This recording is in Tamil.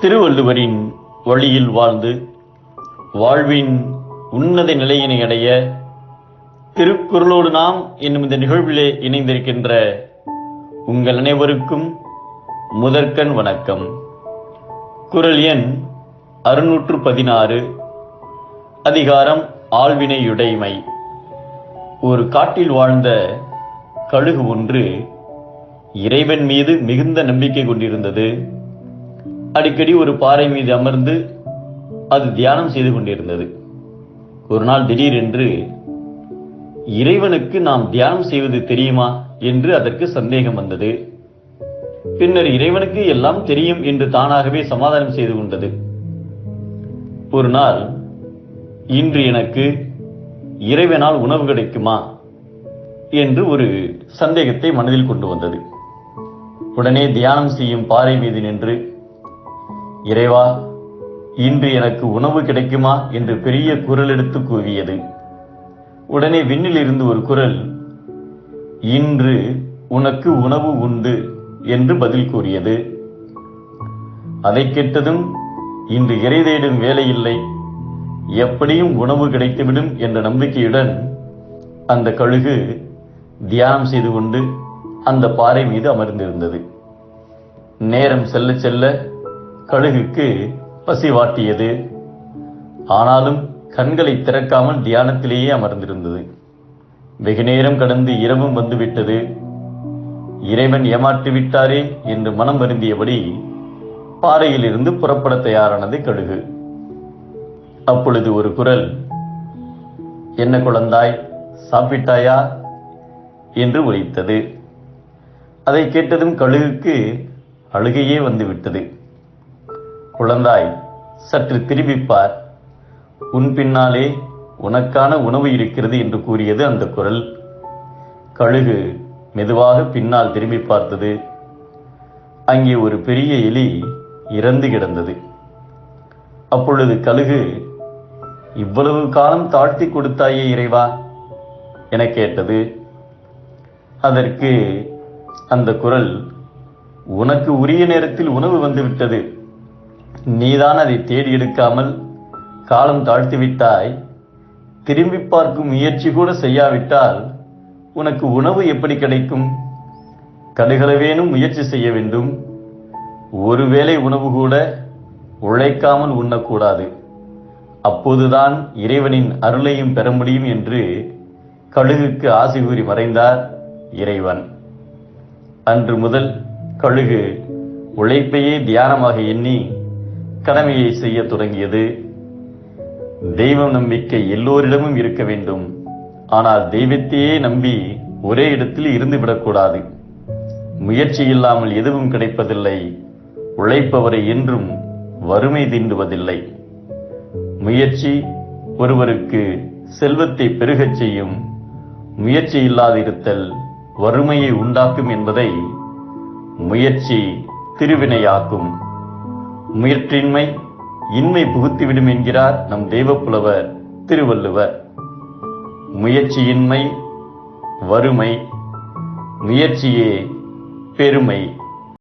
திருவள்ளுவரின் வழியில் வாழ்ந்து வாழ்வின் உன்னத நிலையினை அடைய திருக்குறளோடு நாம் என்னும் இந்த நிகழ்விலே இணைந்திருக்கின்ற உங்கள் அனைவருக்கும் முதற்கண் வணக்கம். குரல் எண் அறுநூற்று பதினாறு அதிகாரம் ஆழ்வினையுடைமை ஒரு காட்டில் வாழ்ந்த கழுகு ஒன்று இறைவன் மீது மிகுந்த நம்பிக்கை கொண்டிருந்தது. அடிக்கடி ஒரு பாறை மீது அமர்ந்து அது தியானம் செய்து கொண்டிருந்தது. ஒரு நாள் திடீரென்று இறைவனுக்கு நாம் தியானம் செய்வது தெரியுமா என்று அதற்கு சந்தேகம் வந்தது. பின்னர் இறைவனுக்கு எல்லாம் தெரியும் என்று தானாகவே சமாதானம் செய்து கொண்டது. ஒரு நாள் இன்று எனக்கு இறைவனால் உணவு கிடைக்குமா என்று ஒரு சந்தேகத்தை மனதில் கொண்டு வந்தது. உடனே தியானம் செய்யும் பாறை மீது நின்று இறைவா இன்று எனக்கு உணவு கிடைக்குமா என்று பெரிய குரல் எடுத்து கூவியது. உடனே விண்ணில் இருந்து ஒரு குரல் இன்று உனக்கு உணவு உண்டு என்று பதில் கூறியது. அதை கேட்டதும் இன்று இறை தேடும் வேலை இல்லை எப்படியும் உணவு கிடைத்துவிடும் என்ற நம்பிக்கையுடன் அந்த கழுகு தியானம் செய்து கொண்டு அந்த பாறை மீது அமர்ந்திருந்தது. நேரம் செல்ல செல்ல கழுகுக்கு பசி வாட்டியது. ஆனாலும் கண்களை திறக்காமல் தியானத்திலேயே அமர்ந்திருந்தது. வெகு நேரம் கடந்து இரவும் வந்துவிட்டது. இறைவன் ஏமாற்றி விட்டாரே என்று மனம் வருந்தியபடி பாறையிலிருந்து புறப்பட தயாரானது கழுகு. அப்பொழுது ஒரு குரல் என்ன குழந்தாய் சாப்பிட்டாயா? என்று ஒழித்தது அதை கேட்டதும் கழுகுக்கு அழுகையே வந்துவிட்டது. குழந்தாய் சற்று திரும்பிப்பார். உன் பின்னாலே உனக்கான உணவு இருக்கிறது என்று கூறியது அந்த குரல். கழுகு மெதுவாக பின்னால் திரும்பி பார்த்தது. அங்கே ஒரு பெரிய எலி இறந்து கிடந்தது. அப்பொழுது கழுகு இவ்வளவு காலம் தாழ்த்தி கொடுத்தாயே இறைவா? என கேட்டது. அதற்கு அந்த குரல் உனக்கு உரிய நேரத்தில் உணவு வந்துவிட்டது நீதான் அதை தேடி எடுக்காமல் காலம் தாழ்த்தி விட்டாய். திரும்பி பார்க்கும் முயற்சி கூட செய்யாவிட்டால் உனக்கு உணவு எப்படி கிடைக்கும்? கடுகளவேனும் முயற்சி செய்ய வேண்டும். ஒருவேளை உணவு கூட உழைக்காமல் உண்ணக்கூடாது. அப்போதுதான் இறைவனின் அருளையும் பெற முடியும் என்று கழுகுக்கு ஆசை கூறி மறைந்தார் இறைவன். அன்று முதல் கழுகு உழைப்பையே தியானமாக எண்ணி கடமையை செய்ய தொடங்கியது. தெய்வ நம்பிக்கை எல்லோரிடமும் இருக்க வேண்டும். ஆனால் தெய்வத்தையே நம்பி ஒரே இடத்தில் இருந்துவிடக்கூடாது முயற்சி இல்லாமல் எதுவும் கிடைப்பதில்லை. உழைப்பவரை என்றும் வறுமை தீண்டுவதில்லை. முயற்சி ஒருவருக்கு செல்வத்தை பெருகச் செய்யும். முயற்சி இல்லாதிருத்தல் வறுமையை உண்டாக்கும் என்பதை முயற்சி திருவினையாக்கும். முயற்றின்மை இன்மை புகுத்திவிடும் என்கிறார் நம் தெய்வப்புலவர் திருவள்ளுவர். முயற்சியின்மை வறுமை முயற்சியே பெருமை.